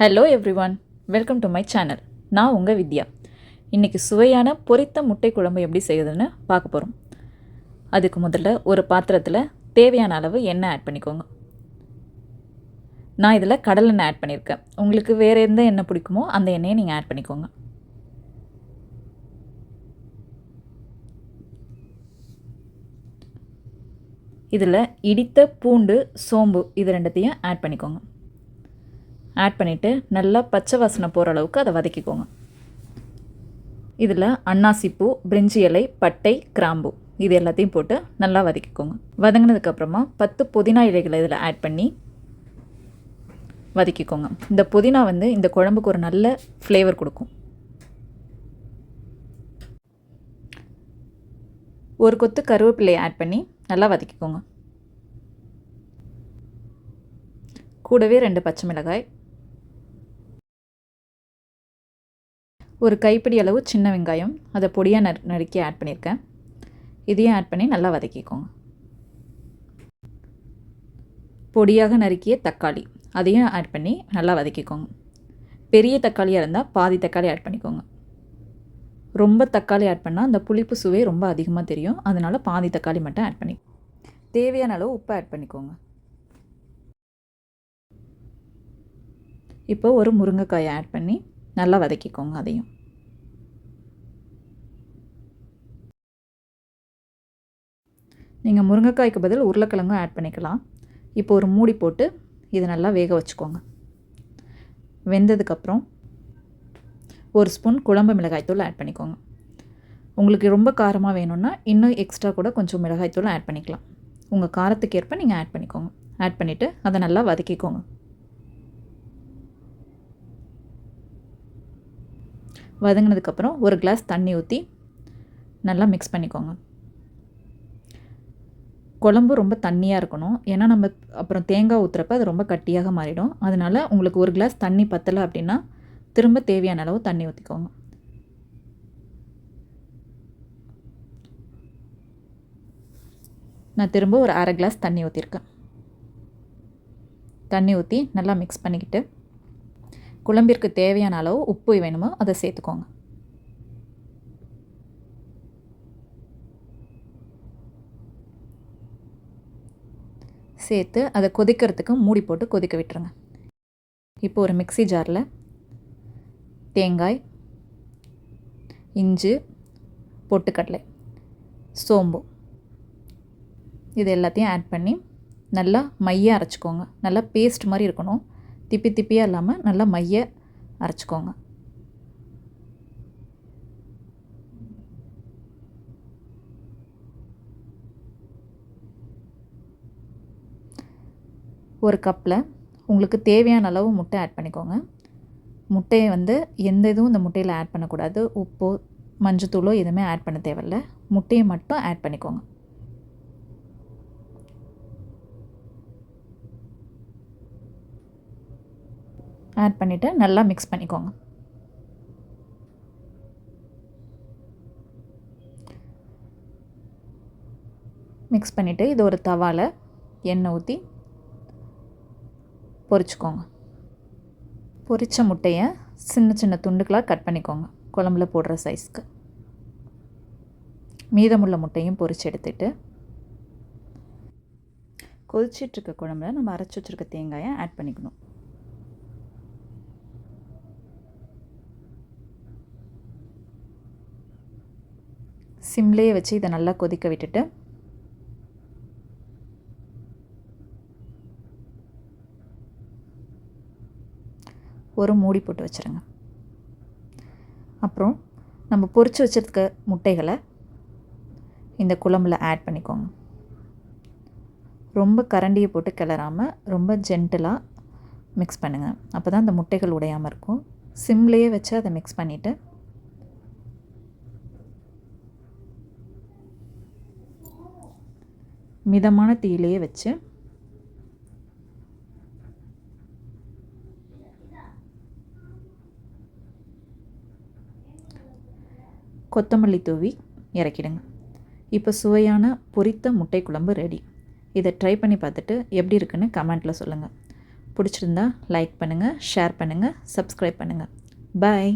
Hello everyone welcome to my channel நான் உங்கள் வித்யா. இன்றைக்கி சுவையான பொரித்த முட்டை குழம்பு எப்படி செய்யுதுன்னு பார்க்க போகிறோம் அதுக்கு முதல்ல ஒரு பாத்திரத்தில் தேவையான அளவு எண்ணெய் ஆட் பண்ணிக்கோங்க. நான் இதில் கடலெண்ணெய் ஆட் பண்ணியிருக்கேன் உங்களுக்கு வேறு எந்த எண்ணெய் பிடிக்குமோ அந்த எண்ணெயை நீங்கள் ஆட் பண்ணிக்கோங்க. இதில் இடித்த பூண்டு சோம்பு இது ரெண்டுத்தையும் ஆட் பண்ணிக்கோங்க. ஆட் பண்ணிவிட்டு நல்லா பச்சை வாசனை போகிற அளவுக்கு அதை வதக்கிக்கோங்க. இதில் அன்னாசிப்பூ பிரிஞ்சி இலை பட்டை கிராம்பு இது எல்லாத்தையும் போட்டு நல்லா வதக்கிக்கோங்க. வதங்கினதுக்கப்புறமா பத்து புதினா இலைகளை இதில் ஆட் பண்ணி வதக்கிக்கோங்க. இந்த புதினா வந்து இந்த குழம்புக்கு ஒரு நல்ல ஃப்ளேவர் கொடுக்கும். ஒரு கொத்து கருவேப்பிலையை ஆட் பண்ணி நல்லா வதக்கிக்கோங்க. கூடவே ரெண்டு பச்சை மிளகாய் ஒரு கைப்பிடி அளவு சின்ன வெங்காயம் அதை பொடியாக நறு நறுக்கி ஆட் பண்ணியிருக்கேன். இதையும் ஆட் பண்ணி நல்லா வதக்கிக்கோங்க. பொடியாக நறுக்கிய தக்காளி அதையும் ஆட் பண்ணி நல்லா வதக்கிக்கோங்க. பெரிய தக்காளியாக இருந்தால் பாதி தக்காளி ஆட் பண்ணிக்கோங்க. ரொம்ப தக்காளி ஆட் பண்ணால் அந்த புளிப்பு சுவை ரொம்ப அதிகமாக தெரியும். அதனால் பாதி தக்காளி மட்டும் ஆட் பண்ணி தேவையான அளவு உப்பு ஆட் பண்ணிக்கோங்க. இப்போ ஒரு முருங்கைக்காயை ஆட் பண்ணி நல்லா வதக்கிக்கோங்க அதையும். நீங்கள் முருங்கைக்காய்க்கு பதில் உருளைக்கிழங்கும் ஆட் பண்ணிக்கலாம். இப்போ ஒரு மூடி போட்டு இதை நல்லா வேக வச்சுக்கோங்க. வெந்ததுக்கப்புறம் ஒரு ஸ்பூன் குழம்பு மிளகாய்த்தூள் ஆட் பண்ணிக்கோங்க. உங்களுக்கு ரொம்ப காரமாக வேணும்னா இன்னும் எக்ஸ்ட்ரா கூட கொஞ்சம் மிளகாய்த்தூள் ஆட் பண்ணிக்கலாம். உங்கள் காரத்துக்கு ஏற்ப நீங்கள் ஆட் பண்ணிக்கோங்க. ஆட் பண்ணிவிட்டு அதை நல்லா வதக்கிக்கோங்க. வதங்கினதுக்கப்புறம் ஒரு கிளாஸ் தண்ணி ஊற்றி நல்லா மிக்ஸ் பண்ணிக்கோங்க. குழம்பு ரொம்ப தண்ணியாக இருக்கணும். ஏன்னா நம்ம அப்புறம் தேங்காய் ஊற்றுறப்ப அது ரொம்ப கட்டியாக மாறிடும். அதனால் உங்களுக்கு ஒரு கிளாஸ் தண்ணி பத்தலை அப்படின்னா திரும்ப தேவையான அளவு தண்ணி ஊற்றிக்கோங்க நான் திரும்ப ஒரு அரை கிளாஸ் தண்ணி ஊற்றிருக்கேன் தண்ணி ஊற்றி நல்லா மிக்ஸ் பண்ணிக்கிட்டு குழம்பிற்கு தேவையான அளவு உப்பு வேணுமோ அதை சேர்த்துக்கோங்க. சேர்த்து அதை கொதிக்கிறதுக்கு மூடி போட்டு கொதிக்க விட்டுருங்க. இப்போ ஒரு மிக்சி ஜாரில் தேங்காய் இஞ்சி பொட்டுக்கடலை சோம்பு இது எல்லாத்தையும் ஆட் பண்ணி நல்லா மைய அரைச்சிக்கோங்க. நல்லா பேஸ்ட் மாதிரி இருக்கணும். திப்பி திப்பியாக இல்லாமல் நல்லா மைய அரைச்சிக்கோங்க. ஒரு கப்பில் உங்களுக்கு தேவையான அளவு முட்டை ஆட் பண்ணிக்கோங்க. முட்டையை வந்து எந்த இதுவும் இந்த முட்டையில் ஆட் பண்ணக்கூடாது. உப்போ மஞ்சத்தூளோ எதுவுமே ஆட் பண்ண தேவையில்ல. முட்டையை மட்டும் ஆட் பண்ணிக்கோங்க. ஆட் பண்ணிவிட்டு நல்லா மிக்ஸ் பண்ணிக்கோங்க. மிக்ஸ் பண்ணிவிட்டு இது ஒரு தவாவில் எண்ணெய் ஊற்றி பொரிச்சுக்கோங்க. பொரித்த முட்டையை சின்ன சின்ன துண்டுகளாக கட் பண்ணிக்கோங்க. குழம்புல போடுற சைஸ்க்கு மீதமுள்ள முட்டையும் பொரித்து எடுத்துட்டு கொதிச்சிட்ருக்க குழம்புல நம்ம அரைச்சி வச்சுருக்க தேங்காயை ஆட் பண்ணிக்கணும். சிம்லேயே வச்சு இதை நல்லா கொதிக்க விட்டுட்டு ஒரு மூடி போட்டு வச்சுருங்க. அப்புறம் நம்ம பொரித்து வச்சுருக்க முட்டைகளை இந்த குழம்புல ஆட் பண்ணிக்கோங்க. ரொம்ப கரண்டியை போட்டு கிளறாமல் ரொம்ப ஜென்டிலாக மிக்ஸ் பண்ணுங்கள் அப்போ தான் அந்த முட்டைகள் உடையாமல் இருக்கும். சிம்லேயே வச்சு அதை மிக்ஸ் பண்ணிவிட்டு மிதமான தீயிலேயே வச்சு. கொத்தமல்லி தூவி இறக்கிடுங்க. இப்போ சுவையான பொரித்த முட்டை குழம்பு ரெடி இதை ட்ரை பண்ணி பார்த்துட்டு எப்படி இருக்குன்னு கமெண்ட்டில் சொல்லுங்கள் பிடிச்சிருந்தா லைக் பண்ணுங்கள் ஷேர் பண்ணுங்கள் சப்ஸ்கிரைப் பண்ணுங்கள் பாய்